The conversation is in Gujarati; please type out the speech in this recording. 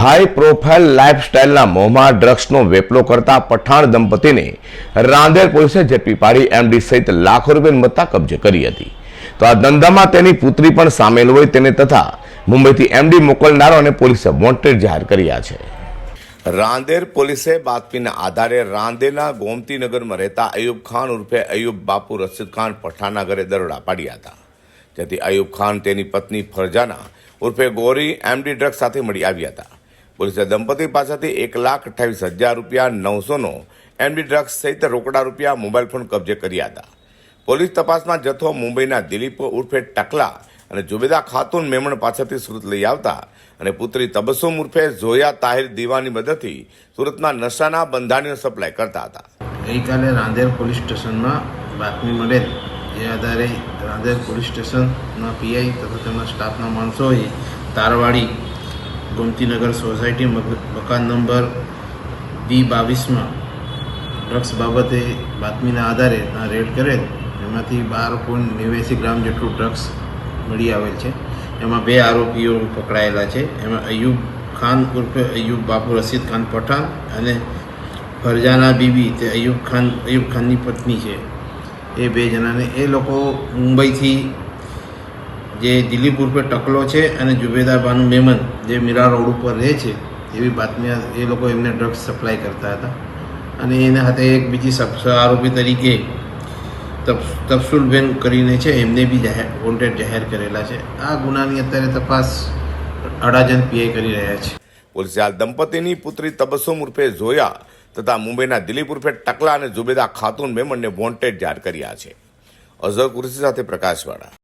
હાઈ પ્રોફાઇલ લાઇફસ્ટાઇલના મોંમાં ડ્રગ્સનો વેપલો કરતા પઠાણ દંપતીને રાંદેર પોલીસે ઝડપી પાડી એમડી સહિત લાખો રૂપિયાની મત્તા કબજે કરી હતી. તો આ ધંધામાં તેની પુત્રી પણ સામેલ હોય તેને તથા મુંબઈથી એમડી મોકલનારો અને પોલીસે વોન્ટેડ જાહેર કર્યા છે. રાંદેર પોલીસે બાતમીના આધારે રાંદેરના ગોમતીનગરમાં રહેતા અયુબ ખાન ઉર્ફે અયુબ બાપુ રશીદ ખાન પઠાણના ઘરે દરોડા પાડ્યા હતા. જેથી અયુબ ખાન તેની પત્ની ફરજાના ઉર્ફે ગોરી એમડી ડ્રગ્સ સાથે મળી આવ્યા હતા. પોલીસે દંપતી પાસેથી એક લાખ અઠ્ઠાવીસ હજાર રૂપિયા નવસોનો એમડી ડ્રગ્સ સહિત રોકડા રૂપિયા મોબાઈલ ફોન કબજે કર્યા હતા. પોલીસ તપાસમાં જથ્થો મુંબઈના દિલીપ ઉર્ફે ટકલા અને જુબેદા ખાતુન મેમણ પાસેથી સુરત લઈ આવતા અને પુત્રી તબસ્સુમ ઉર્ફે ઝોયા તાહિર દીવાની મદદથી સુરતમાં નશાના બંધાણીઓ સપ્લાય કરતા હતા. ગઈકાલે રાંદેર પોલીસ સ્ટેશનમાં બાતમી મળેલ જે આધારે રાંદેર પોલીસ સ્ટેશનના પીઆઈ તથા તેમના સ્ટાફના માણસોએ તારવાડી ગોમતીનગર સોસાયટી મકાન નંબર બી બાવીસમાં ડ્રગ્સ બાબતે બાતમીના આધારે ત્યાં રેડ કરેલ. એમાંથી બાર પોઈન્ટ નેવ્યાસી ગ્રામ જેટલું ડ્રગ્સ મળી આવેલ છે. એમાં બે આરોપીઓ પકડાયેલા છે. એમાં અયુબ ખાન ઉર્ફે અયુબ બાપુ રશીદ ખાન પઠાણ અને ફરજાના બીબી તે અયુબ ખાન, અયુબ ખાનની પત્ની છે. એ બે જણાને, એ લોકો મુંબઈથી જે દિલીપ ઉર્ફે ટકલો છે અને જુબેદા બાનુ મેમન જે મીરા રોડ ઉપર રહે છે, એવી બાતમી એ લોકો એમને ડ્રગ્સ સપ્લાય કરતા હતા. અને એના હાથે એક બીજી આરોપી તરીકે તફસુલબેન કરીને છે, એમને બી જાહેર વોન્ટેડ જાહેર કરેલા છે. આ ગુનાની અત્યારે તપાસ અડાજન પીઆઈ કરી રહ્યા છે. પોલીસે આ દંપતીની પુત્રી તબસ્સુમ ઉર્ફે ઝોયા તથા મુંબઈના દિલીપ ઉર્ફે ટકલા અને જુબેદા ખાતુન મેમનને વોન્ટેડ જાહેર કર્યા છે. અઝર કુરસી સાથે પ્રકાશવાળા.